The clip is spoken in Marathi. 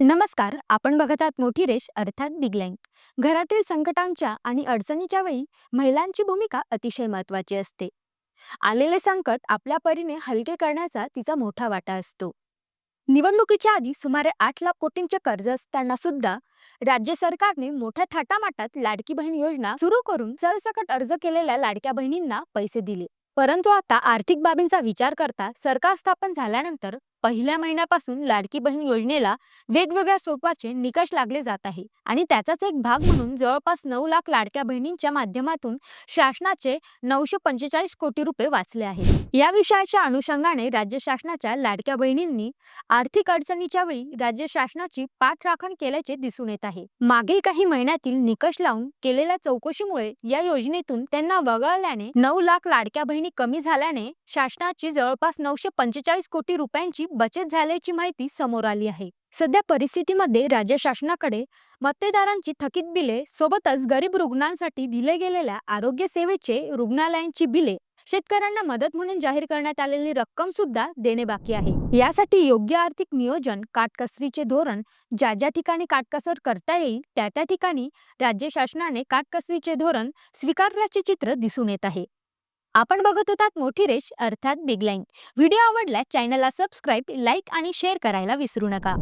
नमस्कार आपण बघत आहात मोठी रेश अर्थात बिग लाईन घरातील संकटांच्या आणि अडचणीच्या वेळी महिलांची भूमिका अतिशय महत्वाची असते. आलेले संकट आपल्या परीने हलके करण्याचा तिचा मोठा वाटा असतो. निवडणुकीच्या आधी सुमारे आठ लाख कोटींचे कर्ज असताना सुद्धा राज्य सरकारने मोठ्या थाटामाटात लाडकी बहीण योजना सुरू करून सरसकट अर्ज केलेल्या लाडक्या बहिणींना पैसे दिले. परंतु आता आर्थिक बाबींचा विचार करता सरकार स्थापन झाल्यानंतर पहिल्या महिन्यापासून लाडकी बहीण योजनेला वेगवेगळ्या स्वरूपाचे निकष लागले जात आहे आणि त्याचाच एक भाग म्हणून जवळपास नऊ लाख लाडक्या बहिणींच्या माध्यमातून शासनाचे नऊशे पंचेचाळीस कोटी रुपये वाचले आहेत. या विषयाच्या अनुषंगाने राज्य शासनाच्या लाडक्या बहिणींनी आर्थिक अडचणीच्या वेळी राज्य शासनाची पाठराखण केल्याचे दिसून येत आहे. मागील काही महिन्यातील निकष लावून केलेल्या चौकशीमुळे या योजनेतून त्यांना वगळल्याने नऊ लाख लाडक्या बहिणी कमी झाल्याने शासनाची जवळपास नऊशे पंचेचाळीस कोटी रुपयांची बचत झाल्याची माहिती समोर आली आहे. सध्या परिस्थितीमध्ये राज्य शासनाकडे मतदारांची थकीत बिले सोबतच गरीब रुग्णांसाठी दिले गेलेल्या आरोग्य सेवेचे रुग्णालयांची बिले. शेतकऱ्यांना मदत म्हणून जाहीर करण्यात आलेली रक्कम सुद्धा देणे बाकी आहे. यासाठी योग्य आर्थिक नियोजन काटकसरीचे धोरण ज्या ज्या ठिकाणी काटकसर करता येईल त्या त्या ठिकाणी राज्य शासनाने काटकसरीचे धोरण स्वीकारल्याचे चित्र दिसून येत आहे. आपण बघत होतात मोठी रेश अर्थात बिग लाईन. व्हिडिओ आवडल्यास चॅनलला सबस्क्राईब लाईक आणि शेअर करायला विसरू नका.